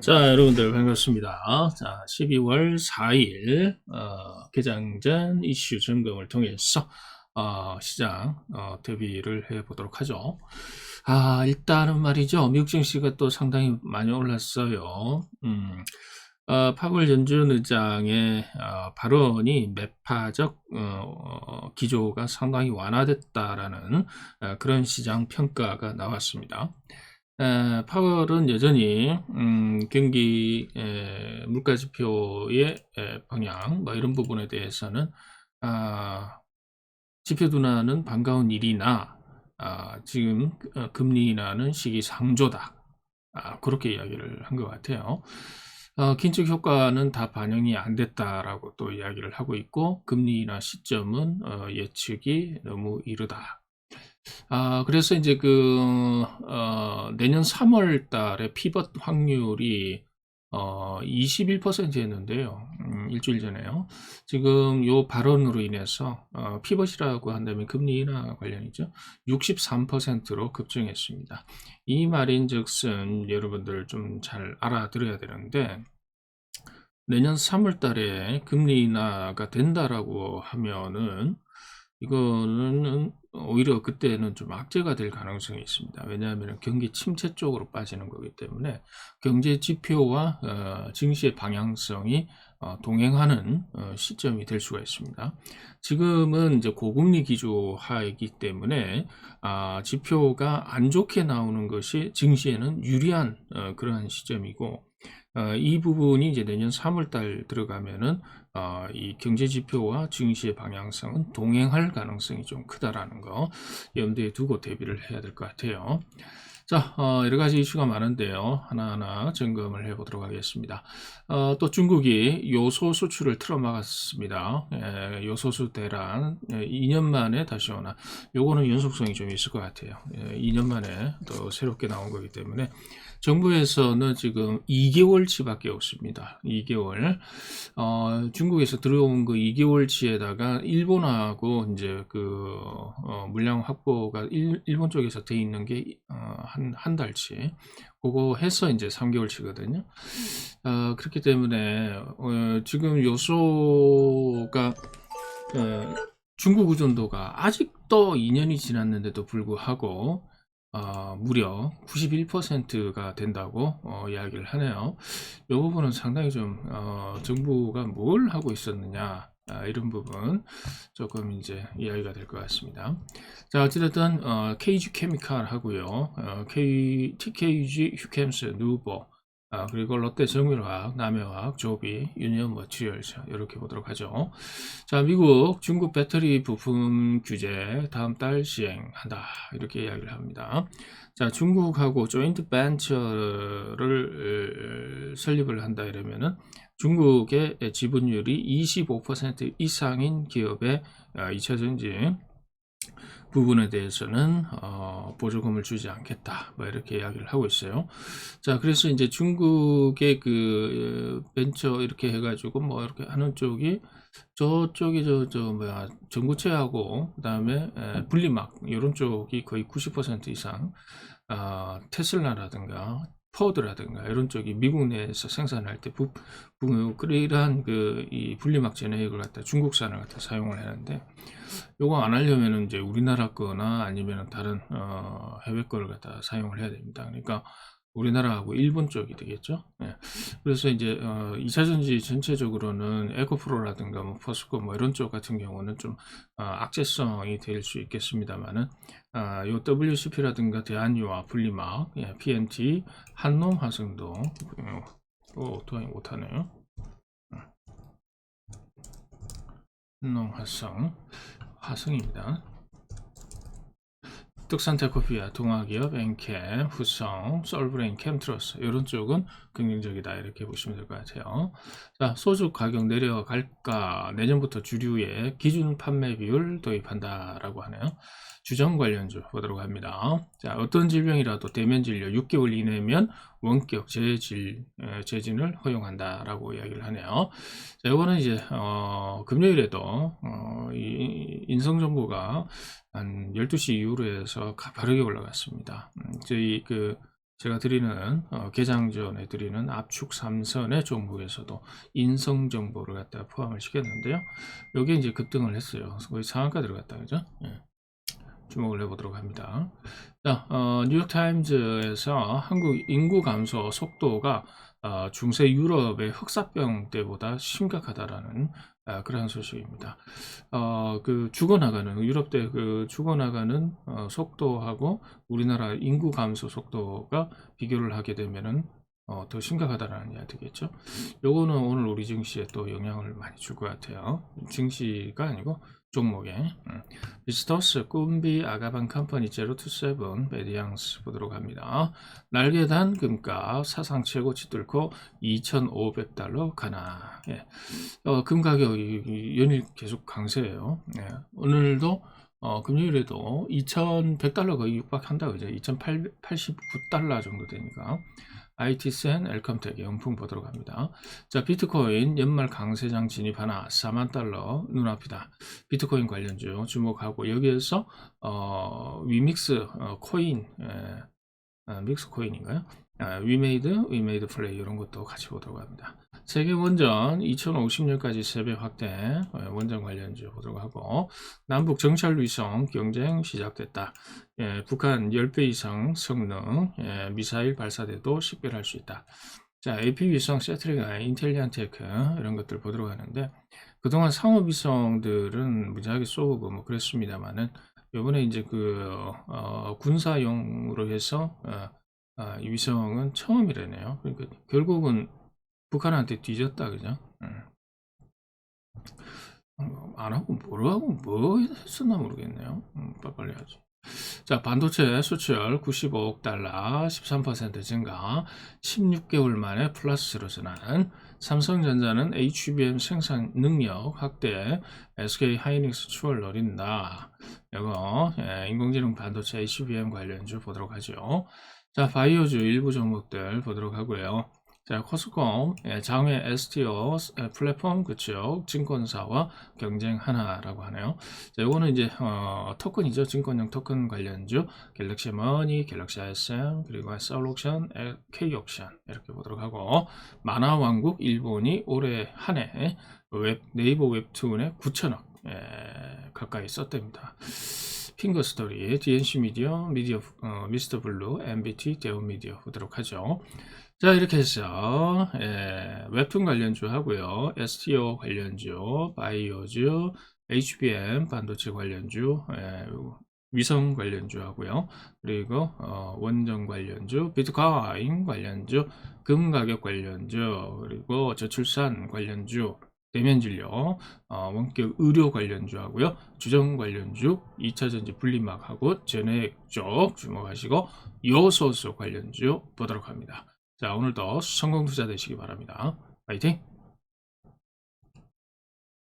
자, 여러분들 반갑습니다. 자, 12월 4일 어, 개장 전 이슈 점검을 통해서 어, 시장 어, 대비를 해보도록 하죠. 아, 일단은 말이죠. 미국 증시가 또 상당히 많이 올랐어요. 음, 어, 파월 연준 의장의 어, 발언이 매파적 어, 어, 기조가 상당히 완화됐다라는 어, 그런 시장 평가가 나왔습니다. 에, 파월은 여전히 음, 경기 에, 물가 지표의 에, 방향 뭐 이런 부분에 대해서는 아, 지표 둔화는 반가운 일이나 아, 지금 어, 금리 인하는 시기 상조다. 아, 그렇게 이야기를 한 것 같아요. 어, 긴축 효과는 다 반영이 안 됐다라고 또 이야기를 하고 있고 금리 인하 시점은 어, 예측이 너무 이르다. 아, 그래서 이제 그, 어, 내년 3월 달에 피벗 확률이, 어, 21%였는데요. 음, 일주일 전에요. 지금 요 발언으로 인해서, 어, 피벗이라고 한다면 금리 인하 관련이죠. 63%로 급증했습니다. 이 말인 즉슨 여러분들 좀 잘 알아들어야 되는데, 내년 3월 달에 금리 인하가 된다라고 하면은, 이거는 오히려 그때는 좀 악재가 될 가능성이 있습니다. 왜냐하면 경기 침체 쪽으로 빠지는 거기 때문에 경제 지표와 어, 증시의 방향성이 어, 동행하는 어, 시점이 될 수가 있습니다. 지금은 이제 고금리 기조하이기 때문에 아, 지표가 안 좋게 나오는 것이 증시에는 유리한 어, 그러한 시점이고 어, 이 부분이 이제 내년 3월 달 들어가면은 어, 이 경제 지표와 증시의 방향성은 동행할 가능성이 좀 크다라는 거 염두에 두고 대비를 해야 될 것 같아요. 자, 어, 여러 가지 이슈가 많은데요. 하나하나 점검을 해보도록 하겠습니다. 어, 또 중국이 요소 수출을 틀어막았습니다. 예, 요소수 대란 예, 2년 만에 다시 오나. 요거는 연속성이 좀 있을 것 같아요. 예, 2년 만에 또 새롭게 나온 거기 때문에 정부에서는 지금 2개월치밖에 없습니다. 2개월. 어, 중국에서 들어온 그 2개월치에다가 일본하고 이제 그 어, 물량 확보가 일, 본 쪽에서 돼 있는 게 어, 달치. 그거 해서 이제 3개월치거든요. 어, 그렇기 때문에 어, 지금 요소가 어, 중국 의존도가 아직도 2년이 지났는데도 불구하고 어, 무려 91%가 된다고 어, 이야기를 하네요. 이 부분은 상당히 좀 어, 정부가 뭘 하고 있었느냐 아, 이런 부분 조금 이제 이야기가 될 것 같습니다. 자 어찌됐든 어, KG 케미칼 하고요, 어, K, TKG 휴캠스 누보 아, 그리고 롯데 정밀화학, 남해화학, 조비, 유니언 머티리얼스 이렇게 보도록 하죠. 자, 미국 중국 배터리 부품 규제 다음 달 시행한다 이렇게 이야기를 합니다. 자, 중국하고 조인트 벤처를 설립을 한다 이러면은 중국의 지분율이 25% 이상인 기업의 2차 아, 전지 부분에 대해서는 어, 보조금을 주지 않겠다. 뭐 이렇게 이야기를 하고 있어요. 자, 그래서 이제 중국의 그 벤처 이렇게 해가지고 뭐 이렇게 하는 쪽이 저쪽이 저, 저 뭐야 전구체하고 그다음에 에, 분리막 이런 쪽이 거의 90% 이상 어, 테슬라라든가 포드라든가 이런 쪽이 미국 내에서 생산할 때 부, 부, 그러한 그 이 분리막 제네이크를 갖다 중국산을 갖다 사용을 하는데 요거 안 하려면은 이제 우리나라 거나 아니면 다른 어, 해외 거를 갖다 사용을 해야 됩니다. 그러니까 우리나라하고 일본 쪽이 되겠죠. 예. 그래서 이제 어, 2차전지 전체적으로는 에코프로라든가 뭐 포스코 뭐 이런 쪽 같은 경우는 좀 어, 악재성이 될 수 있겠습니다만은 아, 요 WCP라든가 대한유화, 분리막, 예, PNT, 한놈 화성도 어, 또 도안이 못하네요. 한놈 화성 화성입니다. 뚝산테코피아, 동아기업, 엔캠, 후성, 솔브레인, 캠 트러스 이런 쪽은 긍정적이다 이렇게 보시면 될 것 같아요. 자 소주 가격 내려갈까 내년부터 주류의 기준 판매 비율 도입한다라고 하네요. 주정 관련주 보도록 합니다. 자, 어떤 질병이라도 대면 진료 6개월 이내면 원격 재질, 재진을 허용한다라고 이야기를 하네요. 자, 이거는 이제, 어, 금요일에도, 어, 이 인성 정보가 한 12시 이후로 해서 가파르게 올라갔습니다. 음, 저희 그, 제가 드리는 어, 개장 전에 드리는 압축 3선의 종목에서도 인성 정보를 갖다 포함을 시켰는데요. 여기 이제 급등을 했어요. 거의 상한가 들어갔다 그죠? 예. 주목을 해보도록 합니다. 자, 어, 뉴욕타임즈에서 한국 인구 감소 속도가 어, 중세 유럽의 흑사병 때보다 심각하다라는 아, 그러한 소식입니다. 어, 그 죽어나가는 유럽 대그 죽어나가는 어, 속도하고 우리나라 인구 감소 속도가 비교를 하게 되면은 어, 더 심각하다라는 이야기겠죠. 요거는 오늘 우리 증시에 또 영향을 많이 줄 것 같아요. 증시가 아니고 종목에 음. 비스터스 꿈비 아가반 컴퍼니 제로투세븐 메디앙스 보도록 합니다. 날개단 금값 사상 최고치 뚫고 2,500달러 가나. 예. 어, 금 가격이 연일 계속 강세예요. 예. 오늘도 어, 금요일에도 2,100달러 거의 육박한다 그죠? 2,089달러 정도 되니까. IT센, 엘컴텍 영풍 보도록 합니다. 자, 비트코인 연말 강세장 진입 하나 4만 달러 눈앞이다. 비트코인 관련주 주목하고 여기에서 어, 위믹스 어, 코인 에, 아, 믹스 코인인가요? 아, 위메이드, 위메이드 플레이 이런 것도 같이 보도록 합니다. 세계 원전 2050년까지 세배 확대 어, 원전 관련주 보도록 하고 남북 정찰 위성 경쟁 시작됐다. 예, 북한 10배 이상 성능 예, 미사일 발사대도 식별할 수 있다. 자, AP 위성 세트링과 인텔리안 테크 이런 것들 보도록 하는데 그동안 상업 위성들은 무지하게 쏘고 뭐 그랬습니다만은 요번에 이제 그 어, 군사용으로 해서 어, 아, 이 위성은 처음이라네요. 그러니까 결국은 북한한테 뒤졌다 그죠? 음. 어, 안 하고 뭘 하고 뭐 했었나 모르겠네요. 음, 빨리빨리 하지. 자, 반도체 수출 95억 달러, 13% 증가, 16개월 만에 플러스로 전환. 삼성전자는 HBM 생산 능력 확대, SK 하이닉스 추월 노린다. 이거 예, 인공지능 반도체 HBM 관련주 보도록 하죠. 자, 바이오주 일부 종목들 보도록 하고요. 자, 코스콤, 예, 장외 STO 예, 플랫폼 그쪽 증권사와 경쟁하나라고 하네요. 자, 이거는 이제 어, 토큰이죠. 증권형 토큰 관련주 갤럭시 머니, 갤럭시 SM 그리고 솔옥션, K옥션 이렇게 보도록 하고 만화 왕국 일본이 올해 한 해 웹 네이버 웹툰에 9천억 예, 가까이 썼답니다. 핑거 스토리, DNC 미디어, 미디어, 어, 미스터 블루, MBT, 대우 미디어 보도록 하죠. 자, 이렇게 해서, 예, 웹툰 관련주 하고요. STO 관련주, 바이오주, HBM 반도체 관련주, 예, 위성 관련주 하고요. 그리고 어, 원전 관련주, 비트코인 관련주, 금 가격 관련주, 그리고 저출산 관련주, 대면 진료, 어, 원격 의료 관련주 하고요. 주정 관련주, 2차전지 분리막하고 전액 쪽 주목하시고 요소수 관련주 보도록 합니다. 자, 오늘도 성공 투자 되시기 바랍니다. 파이팅!